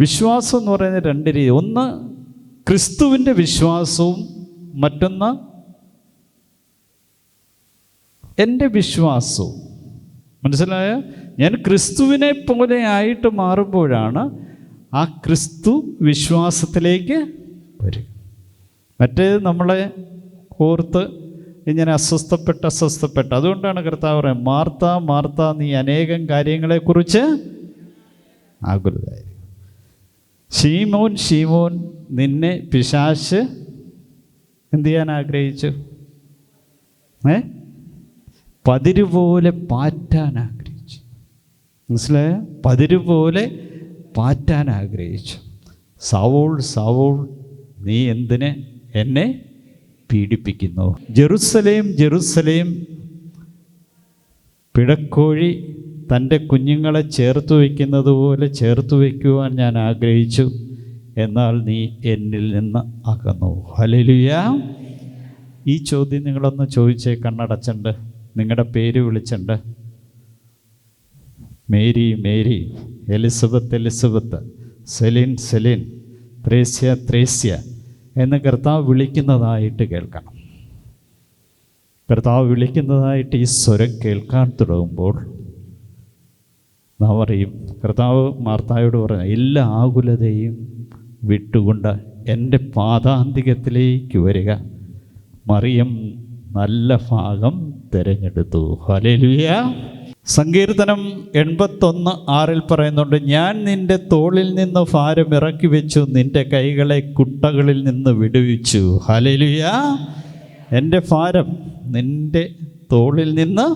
വിശ്വാസം എന്ന് പറയുന്നത് രണ്ട് രീതി. ഒന്ന് ക്രിസ്തുവിന്റെ വിശ്വാസവും മറ്റൊന്ന് എന്റെ വിശ്വാസവും. മനസ്സിലായ? ഞാൻ ക്രിസ്തുവിനെ പോലെ ആയിട്ട് മാറുമ്പോഴാണ് ആ ക്രിസ്തു വിശ്വാസത്തിലേക്ക് വരിക. മറ്റേത് നമ്മളെ ഓർത്ത് ഇങ്ങനെ അസ്വസ്ഥപ്പെട്ട് അസ്വസ്ഥപ്പെട്ട്. അതുകൊണ്ടാണ് കർത്താവ് പറയുന്നത് മാർത്ത മാർത്ത നീ അനേകം കാര്യങ്ങളെക്കുറിച്ച് ആകുലതായിരിക്കും ഷീമോൻ ഷീമോൻ നിന്നെ പിശാശ് എന്ത് ചെയ്യാൻ ആഗ്രഹിച്ചു? ഏ? പതിരുപോലെ പാറ്റാൻ ആഗ്രഹിച്ചു. മനസ്സിലായ? പതിരുപോലെ പാറ്റാൻ ആഗ്രഹിച്ചു. സവോൾ സവോൾ നീ എന്തിന് എന്നെ പീഡിപ്പിക്കുന്നു? ജെറുസലേം ജെറുസലേം പിടക്കോഴി തന്റെ കുഞ്ഞുങ്ങളെ ചേർത്ത് വയ്ക്കുന്നത് പോലെ ചേർത്ത് വയ്ക്കുവാൻ ഞാൻ ആഗ്രഹിച്ചു. എന്നാൽ നീ എന്നിൽ നിന്ന് അകന്നു. ഹലലുയ ഈ ചോദ്യം നിങ്ങളൊന്ന് ചോദിച്ചേ കണ്ണടച്ചുണ്ട്. നിങ്ങളുടെ പേര് വിളിച്ചുണ്ട്. Mary Mary. Elizabeth Elizabeth. Celine Celine. Thresia Thresia. എന്ന് കർത്താവ് വിളിക്കുന്നതായിട്ട് കേൾക്കണം. കർത്താവ് വിളിക്കുന്നതായിട്ട് ഈ സ്വരം കേൾക്കാൻ തുടങ്ങുമ്പോൾ നാം അറിയും കർത്താവ് മാർത്തായോട് പറഞ്ഞ എല്ലാ ആകുലതയും വിട്ടുകൊണ്ട് എന്റെ പാതാന്തികത്തിലേക്ക് വരിക. മറിയം നല്ല ഭാഗം തിരഞ്ഞെടുത്തു. ഹലേലുയ സങ്കീർത്തനം എൺപത്തൊന്ന് ആറിൽ പറയുന്നുണ്ട് ഞാൻ നിന്റെ തോളിൽ നിന്ന് ഭാരം ഇറക്കി വെച്ചു നിന്റെ കൈകളെ കുട്ടകളിൽ നിന്ന് വിടുവിച്ചു. ഹലേലുയ എന്റെ ഭാരം നിന്റെ തോളിൽ നിന്ന്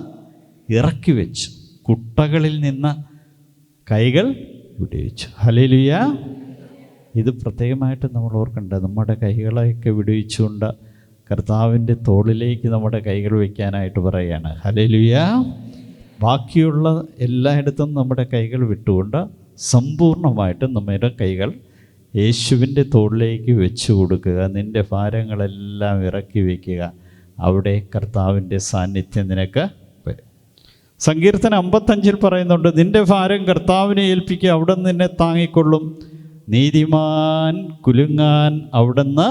ഇറക്കി വെച്ചു. കുട്ടകളിൽ നിന്ന് കൈകൾ വിടുവിച്ചു. ഹലേലുയ ഇത് പ്രത്യേകമായിട്ട് നമ്മൾ ഓർക്കേണ്ടത് നമ്മുടെ കൈകളെയൊക്കെ വിടുവിച്ചുകൊണ്ട് കർത്താവിന്റെ തോളിലേക്ക് നമ്മുടെ കൈകൾ വയ്ക്കാനായിട്ട് പറയുകയാണ്. ഹലേലുയ ബാക്കിയുള്ള എല്ലായിടത്തും നമ്മുടെ കൈകൾ വിട്ടുകൊണ്ട് സമ്പൂർണമായിട്ട് നമ്മുടെ കൈകൾ യേശുവിന്റെ തോളിലേക്ക് വെച്ച് കൊടുക്കുക. നിന്റെ ഭാരങ്ങളെല്ലാം ഇറക്കി വയ്ക്കുക. അവിടെ കർത്താവിന്റെ സാന്നിധ്യം നിനക്ക് സങ്കീർത്തനം അമ്പത്തഞ്ചിൽ പറയുന്നുണ്ട് നിന്റെ ഭാരം കർത്താവിനെ ഏൽപ്പിക്കുക അവിടെ നിന്നെ താങ്ങിക്കൊള്ളും. നീതിമാൻ കുലുങ്ങാൻ അവിടുന്ന്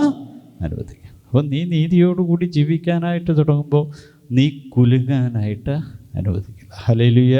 അനുവദിക്കുക അപ്പോൾ നീ നീതിയോടുകൂടി ജീവിക്കാനായിട്ട് തുടങ്ങുമ്പോൾ നീ കുലുങ്ങാനായിട്ട് അനുവദിക്കില്ല ഹലേലുയ